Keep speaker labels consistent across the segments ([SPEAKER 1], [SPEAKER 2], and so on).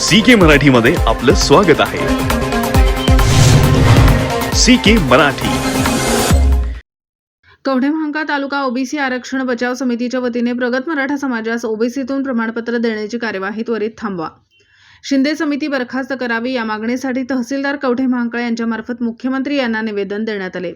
[SPEAKER 1] C के मराठीमध्ये आपलं स्वागत आहे. C K Marathi.
[SPEAKER 2] कवठेमहांकाळ तालुका ओबीसी आरक्षण बचाव समितीच्या वतीने प्रगत मराठा समाजास ओबीसीतून प्रमाणपत्र देण्याची कार्यवाही त्वरित थांबवा. शिंदे समिती बरखास्त करावी या मागणीसाठी तहसीलदार कवठेमहांकाळ यांच्यामार्फत मुख्यमंत्री यांना निवेदन देण्यात आले.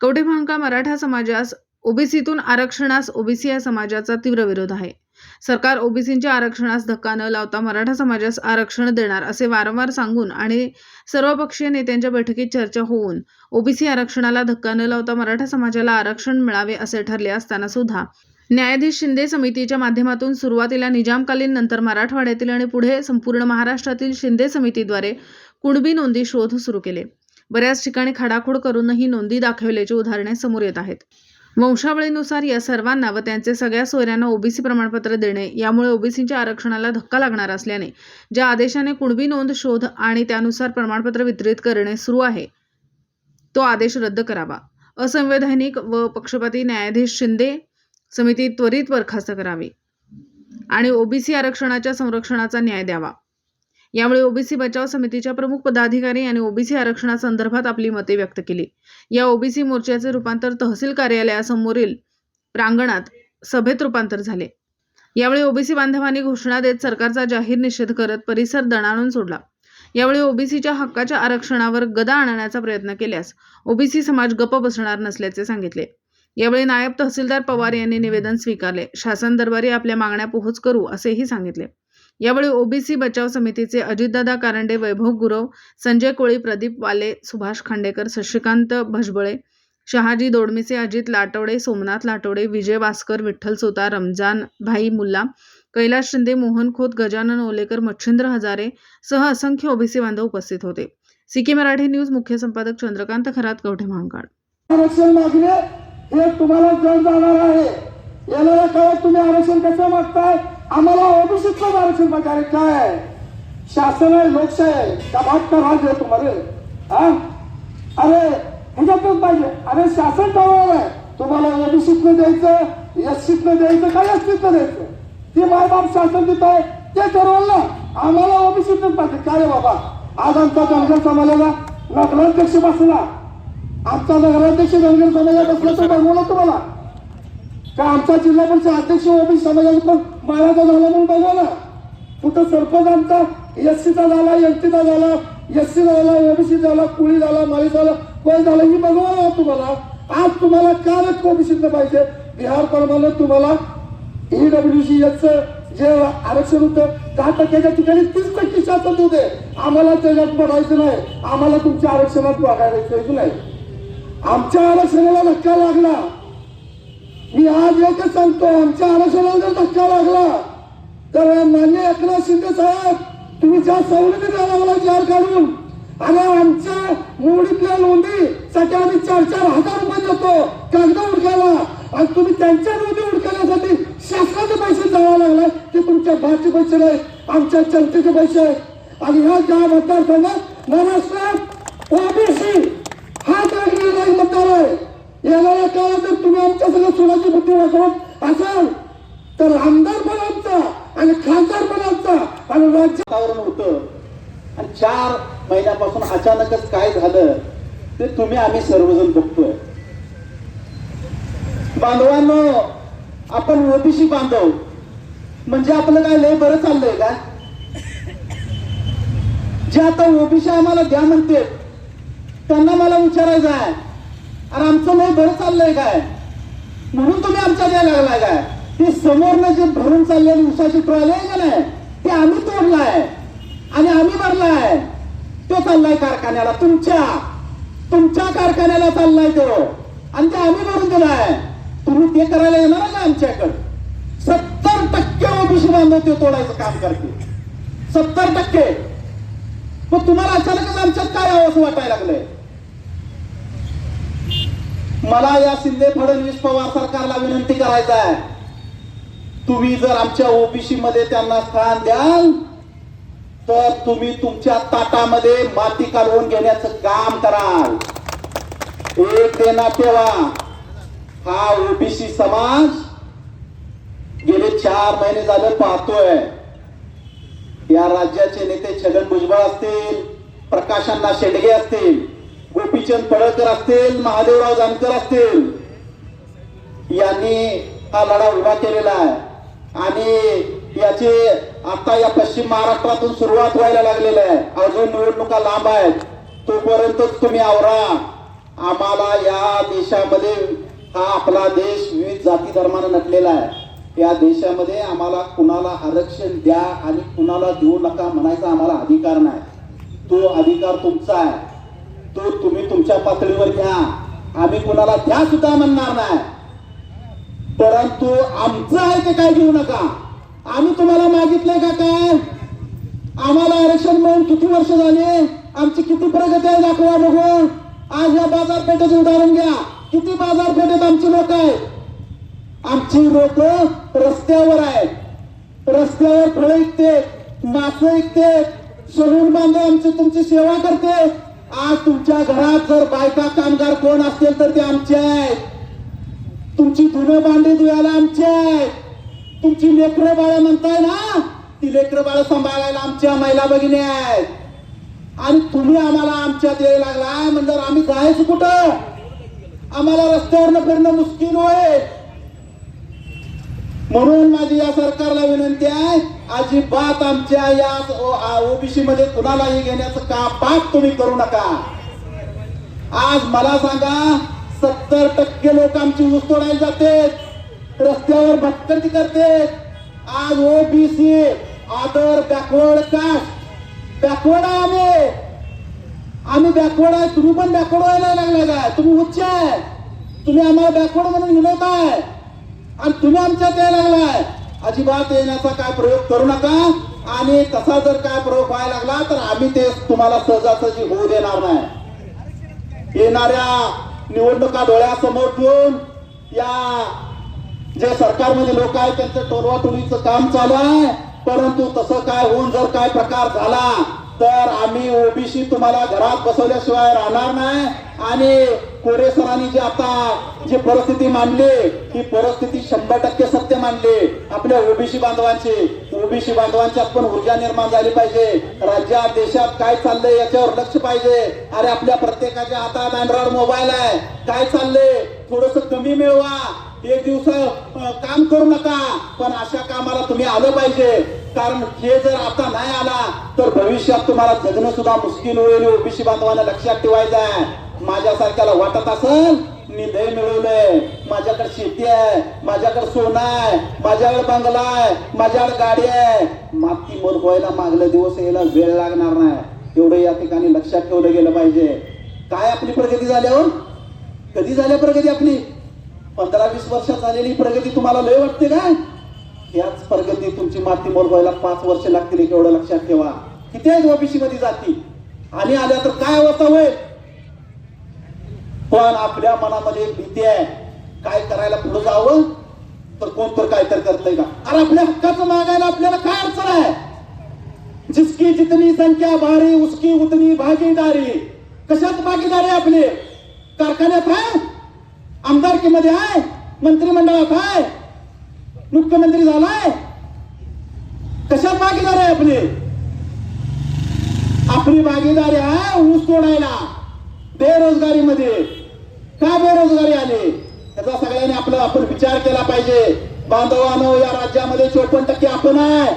[SPEAKER 2] कवठेमहांकाळ मराठा समाजास ओबीसीतून आरक्षणास ओबीसी या समाजाचा तीव्र विरोध आहे. सरकार ओबीसींच्या आरक्षणास धक्का न लावता मराठा समाजास आरक्षण देणार असे वारंवार सांगून आणि सर्वपक्षीय नेत्यांच्या बैठकीत चर्चा होऊन ओबीसी आरक्षणाला धक्का न लावता मराठा समाजाला आरक्षण मिळावे असे ठरले असताना सुद्धा न्यायाधीश शिंदे समितीच्या माध्यमातून सुरुवातीला निजामकालीन नंतर मराठवाड्यातील आणि पुढे संपूर्ण महाराष्ट्रातील शिंदे समितीद्वारे कुणबी नोंदी शोध सुरू केले. बऱ्याच ठिकाणी खडाखोड करूनही नोंदी दाखवल्याची उदाहरणे समोर येत आहेत. वंशावळीनुसार या सर्वांना व त्यांचे सगळ्या सोयऱ्यांना ओबीसी प्रमाणपत्र देणे यामुळे ओबीसीच्या आरक्षणाला धक्का लागणार असल्याने ज्या आदेशाने कुणबी नोंद शोध आणि त्यानुसार प्रमाणपत्र वितरित करणे सुरू आहे तो आदेश रद्द करावा. असंवैधानिक व पक्षपाती न्यायाधीश शिंदे समिती त्वरित बरखास्त करावी आणि ओबीसी आरक्षणाच्या संरक्षणाचा न्याय द्यावा. यावेळी ओबीसी बचाव समितीच्या प्रमुख पदाधिकारी यांनी ओबीसी आरक्षणासंदर्भात आपली मते व्यक्त केली. या ओबीसी मोर्चाचे रूपांतर तहसील कार्यालयासमोरील प्रांगणात सभेत रूपांतर झाले. यावेळी ओबीसी बांधवांनी घोषणा देत सरकारचा जाहीर निषेध करत परिसर दणाणून सोडला. यावेळी ओबीसीच्या हक्काच्या आरक्षणावर गदा आणण्याचा प्रयत्न केल्यास ओबीसी समाज गप्प बसणार नसल्याचे सांगितले. यावेळी नायब तहसीलदार पवार यांनी निवेदन स्वीकारले. शासन दरबारी आपल्या मागण्या पोहोच करू असेही सांगितले. यावेळी ओबीसी बचाव समितीचे अजितदादा कारंडे वैभव गुरव संजय कोळी प्रदीप वाले सुभाष खांडेकर शशिकांत भजबळे शहाजी दोडमिसे अजित लाटवडे सोमनाथ लाटवडे विजय भास्कर विठ्ठल सोता रमजान भाई मुल्ला कैलास शिंदे मोहन खोत गजानन ओलेकर मच्छिंद्र हजारे सह असंख्य ओबीसी बांधव उपस्थित होते. सिकी मराठी न्यूज मुख्य संपादक चंद्रकांत खरात कवठे महांकाळ.
[SPEAKER 3] आरक्षण मागणे हे तुम्हाला जण जाणार आहे. येणाऱ्या काळात तुम्ही आरक्षण कसं मागताय? आम्हाला ओबीसीचं आरक्षण पाहिजे काय आहे शासन आहे लोकशाही आहे. का भाग का राज तुम्हाला हा? अरे ह्याच्यातच पाहिजे. अरे शासन ठरवलं आहे. तुम्हाला ओबीसीतनं द्यायचं एससीतनं द्यायचं काय एससीतनं द्यायचं? ते मायबाप शासन देत आहे. ते ठरवलं ना. आम्हाला ओबीसीतच पाहिजे. काय बाबा? आज आमचा धनगर समाजाला नगराध्यक्ष बसला. आमचा नगराध्यक्ष धनगर समाजात असला तर बघवलं तुम्हाला. का आमचा जिल्हा परिषद अध्यक्ष ओबीसी समाजाला पण मायाचा झाला म्हणून बघवला कुठं सरपंच आमचा? एससीचा झाला एनटीचा झाला एस सी झाला ओबीसी झाला कुळी झाला माळी झाला कोण झाला ही ना तुम्हाला. आज तुम्हाला का ओबीसीचं पाहिजे. बिहार प्रमाणे तुम्हाला ईडब्ल्यू सी जे आरक्षण होतं दहा टक्क्याच्या ठिकाणी तीस टक्के शासन होते आम्हाला त्याच्यात बघायचं नाही. आम्हाला तुमच्या आरक्षणात बघायचं नाही. आमच्या आरक्षणाला धक्का लागला. मी आज एकच सांगतो आमच्या आरक्षणाला जर धक्का लागला तर मान्य एकनाथ शिंदे साहेब तुम्ही ज्या सवलती द्यायला लागला जार काढून आणि आमच्या मोडीतल्या नोंदीसाठी आम्ही चार चार हजार रुपये देतो कागद उडकायला. आणि तुम्ही त्यांच्या नोंदी उडकण्यासाठी शासनाचे पैसे जावा लागलाय ते तुमच्या भाचे पैसे नाही आमच्या जनतेचे पैसे आहेत. आणि ह्या ज्या मतदारसंघात महाराष्ट्रात ओबीसी हा नागरिक नाही मतदार आहे येणाऱ्या काळात जर तुम्ही आमच्या सगळं सुनाची बुद्धी वाजवत असाल तर आमदारपणाचा आणि खासदारपणाचा आणि राज्य
[SPEAKER 4] वातावरण होतं. आणि चार महिन्यापासून अचानकच काय झालं ते तुम्ही आम्ही सर्वजण बघतोय. बांधवांनो आपण ओबीसी बांधव. म्हणजे आपलं काय लय बरं चाललंय का? जे आता ओबीसी आम्हाला द्या म्हणते त्यांना मला विचारायचं आहे. अरे आमचं लय बरं चाललंय काय? म्हणून तुम्ही आमच्या द्यायला लागलाय काय? ते समोरनं जे भरून चाललेली उसाची ट्रॉली आहे का नाही? ते आम्ही तोडलाय. आणि आम्ही भरलाय. तो चाललाय कारखान्याला तुमच्या. तुमच्या कारखान्याला चाललाय तो. आणि ते आम्ही भरून दिलाय. तुम्ही ते करायला येणार ना आमच्याकडे? सत्तर टक्के ओबीसी बांधव ते तोडायचं काम करते सत्तर टक्के. मग तुम्हाला अचानकच आमच्यात काय आवाज वाटायला लागलंय? मला या शिंदे फडणवीस पवार सरकारला विनंती करायचा आहे. तुम्ही जर आमच्या ओबीसी मध्ये त्यांना स्थान द्याल तर तुम्ही तुमच्या ताटामध्ये माती काढवून घेण्याचं काम कराल. एक देना ठेवा. हा ओबीसी समाज गेले चार महिने झाले पाहतोय. या राज्याचे नेते छगन भुजबळ असतील प्रकाशांना शेंडगे असतील गोपीचंद पडळकर असतील महादेवराव जानकर असतील यांनी हा लढा उभा केलेला आहे. आणि याचे आता या पश्चिम महाराष्ट्रातून सुरुवात व्हायला लागलेली आहे. अजून निवडणुका लांब आहेत. तोपर्यंतच तुम्ही आवरा. आम्हाला या देशामध्ये हा आपला देश विविध जाती धर्मानं नटलेला आहे. या देशामध्ये आम्हाला कुणाला आरक्षण द्या आणि कुणाला देऊ नका म्हणायचा आम्हाला अधिकार नाही. तो अधिकार तुमचा आहे. तुमच्या पातळीवर घ्या. आम्ही कुणाला त्या सुद्धा म्हणणार नाही. परंतु आमचं आहे ते काय घेऊ नका. आम्ही तुम्हाला मागितलंय का काय? आम्हाला आरक्षण मिळून किती वर्ष झाले? आमची किती प्रगती आहे दाखवा बघून. आज या बाजारपेठेचं उदाहरण घ्या. किती बाजारपेठेत आमची लोक आहेत? आमची लोक रस्त्यावर आहेत. रस्त्यावर फळं ऐकते मासं ऐकते सलून बांधव आमची तुमची सेवा करते आज तुमच्या घरात जर बायका कामगार कोण असतील तर ते आमचे आहेत. तुमची धुणं भांडी धुयाला आमची आहेत. तुमची लेकरं बाळ म्हणताय ना ती लेकरं बाळ सांभाळायला आमच्या महिला भगिनी आहेत. आणि तुम्ही आम्हाला आमच्यात यायला लागलाय म्हणजे आम्ही जायचं कुठं? आम्हाला रस्त्यावरनं फिरणं मुश्किल होईल. म्हणून माझी या सरकारला विनंती आहे अजिबात आमच्या या ओबीसी मध्ये कुणालाही घेण्याचं का पाप तुम्ही करू नका. आज मला सांगा सत्तर टक्के लोक आमची ऊस तोडायला जाते रस्त्यावर भटकंती करते आज ओबीसी आदर बॅकवर्ड कास्ट बॅकवर्ड आहे आम्ही. आम्ही बॅकवर्ड आहे तुम्ही पण बॅकवर्ड व्हायला लागला काय तुम्ही उच्च आहे. तुम्ही आम्हाला बॅकवर्ड म्हणून विनवताय आणि तुम्ही आमच्यात यायला लागलाय. अजिबात येण्याचा काय प्रयोग करू नका. आणि तसा जर काय प्रयोग व्हायला लागला तर आम्ही ते तुम्हाला सहजासहजी होऊ देणार नाही. येणाऱ्या निवडणुका डोळ्यासमोर ठेवून या जे सरकारमध्ये लोक आहेत त्यांचं टोलवाटोलीचं काम चालू आहे. परंतु तसं काय होऊन जर काय प्रकार झाला तर आम्ही ओबीसी तुम्हाला घरात बसवल्याशिवाय राहणार नाही. आणि कोरे सरांनी जे आता जी परिस्थिती मांडली ही परिस्थिती शंभर टक्के सत्य मांडली. आपल्या ओबीसी बांधवांची ओबीसी बांधवांची पण ऊर्जा निर्माण झाली पाहिजे. राज्यात देशात काय चाललंय याच्यावर लक्ष पाहिजे. अरे आपल्या प्रत्येकाच्या हातात अँड्रॉइड मोबाईल आहे. काय चाललंय? थोडस कमी मिळवा. एक दिवस काम करू नका. पण अशा कामाला तुम्ही आलं पाहिजे. कारण हे जर आता नाही आला तर भविष्यात तुम्हाला जगणं सुद्धा मुश्किल होईल. ओबीसी बांधवांना लक्षात ठेवायचं आहे. माझ्यासारख्याला वाटत असेल मी लय मिळवलंय. माझ्याकडे शेती आहे माझ्याकडे सोनं आहे माझ्याकडे बंगला आहे माझ्याकडे गाडी आहे. माती मोल व्हायला मागले दिवस यायला वेळ लागणार नाही. एवढं या ठिकाणी लक्षात ठेवलं गेलं पाहिजे. काय आपली प्रगती झाल्यावर? कधी झाल्या प्रगती आपली? पंधरा वीस वर्षात झालेली प्रगती तुम्हाला लय वाटते काय? याच प्रगती तुमची माती मोल व्हायला पाच वर्ष लागतील एवढं लक्षात ठेवा. किती आहेत ओबीसी मध्ये जाती? आणि आल्या तर काय अवस्था होईल? पण आपल्या मनामध्ये एक भीती आहे. काय करायला पुढे जावं? तर कोण तर काय तर करतंय का? अरे आपल्या हक्काचं मागायला आपल्याला काय अडचण आहे? जिसकी जितनी संख्या भारी उसकी उतनी भागीदारी. कशात भागीदारी आपले आपली? कारखान्यात आहे? आमदारकीमध्ये आहे? मंत्रिमंडळात आहे? मुख्यमंत्री झालाय? कशात भागीदार आहे आपली? आपली भागीदारी आहे ऊस तोडायला बेरोजगारीमध्ये. का बेरोजगारी आली? त्याचा सगळ्यांनी आपला आपण विचार केला पाहिजे. बांधवानो या राज्यामध्ये चोपन्न टक्के आपण आहे.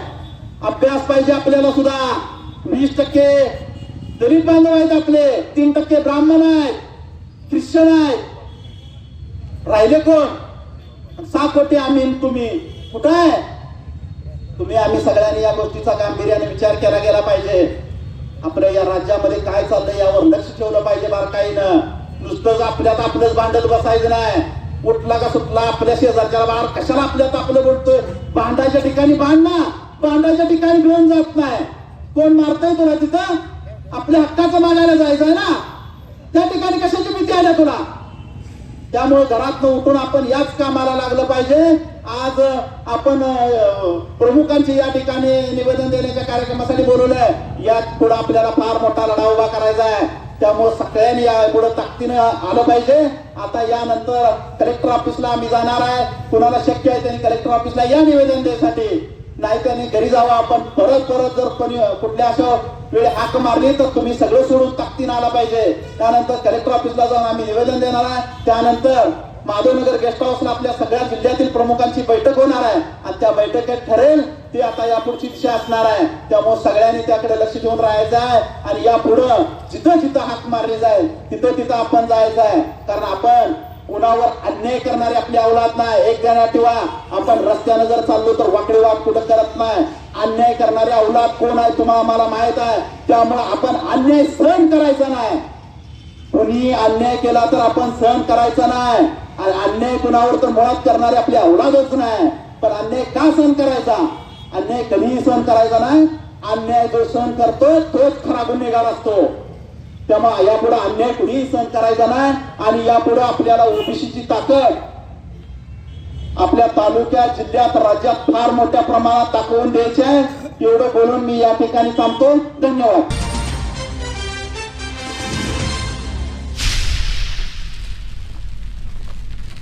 [SPEAKER 4] अभ्यास पाहिजे आपल्याला सुद्धा. वीस टक्के. दलित बांधव आहेत आपले. तीन टक्के ब्राह्मण आहेत. ख्रिश्चन आहेत. राहिले कोण? सहा कोटी आम्ही तुम्ही. कुठं आहे? तुम्ही आम्ही सगळ्यांनी या गोष्टीचा गांभीर्याने विचार केला गेला पाहिजे. आपल्या या राज्यामध्ये काय चाललंय यावर लक्ष ठेवलं पाहिजे बारकाईनं. नुसतंच आपल्यात आपलंच भांडण बसायचं नाही. उठला का सुटला आपल्या शेजारच्या बाहेर कशाला आपल्यात आपलं बोलतोय? भांडायच्या ठिकाणी भांड ना. भांडायच्या ठिकाणी घेऊन जात नाही. कोण मारतय तुला तिथं? आपल्या हक्काचं मागायला जायचंय ना. त्या ठिकाणी कशाची भीती आल्या तुला? त्यामुळे घरात उठून आपण याच कामाला लागलं पाहिजे. आज आपण प्रमुखांची या ठिकाणी निवेदन देण्याच्या कार्यक्रमासाठी बोलवलंय. यात पुढे आपल्याला फार मोठा लढा उभा करायचा आहे. त्यामुळे सगळ्यांनी या पुढे ताकदीनं आलं पाहिजे. आता यानंतर कलेक्टर ऑफिसला आम्ही जाणार आहे. कुणाला शक्य आहे त्यांनी कलेक्टर ऑफिसला या निवेदन देण्यासाठी. नाही त्यांनी घरी जावं आपण. परत परत जर कोणी कुठल्या असं वेळी हाक मारली तर तुम्ही सगळं सोडून ताकदीनं आला पाहिजे. त्यानंतर कलेक्टर ऑफिसला जाऊन आम्ही निवेदन देणार आहे. त्यानंतर माधवनगर गेस्ट हाऊसला आपल्या सगळ्या जिल्ह्यातील प्रमुखांची बैठक होणार आहे. आणि त्या बैठकीत ठरेल ती आता यापुढची दिशा असणार आहे. त्यामुळे सगळ्यांनी त्याकडे लक्ष देऊन राहायचं आहे. आणि यापुढं जिथं जिथं हाक मारली जाईल तिथं तिथं आपण जायचं आहे. कारण आपण कुणावर अन्याय करणारे आपली अवलाद नाही. एक जण ठेवा आपण रस्त्यानं जर चाललो तर वाकडे वाक कुठं करत नाही. अन्याय करणारे अवलाद कोण आहे तुम्हाला आम्हाला माहीत आहे. त्यामुळे आपण अन्याय सहन करायचा नाही. कोणी अन्याय केला तर आपण सहन करायचा नाही. आणि अन्याय कुणावर तर मुळात करणारे आपली अवलादच नाही. पण अन्याय का सहन करायचा? अन्याय कधीही सहन करायचा नाही. अन्याय जो सहन करतो तोच खरा गुन्हेगार असतो. त्यामुळे यापुढे अन्याय कुणीही सहन करायचा नाही आणि यापुढे आपल्याला ओबीसीची ताकद आपल्या तालुक्यात जिल्ह्यात राज्यात फार मोठ्या प्रमाणात दाखवून द्यायची आहे. एवढं बोलून मी या ठिकाणी थांबतो. धन्यवाद.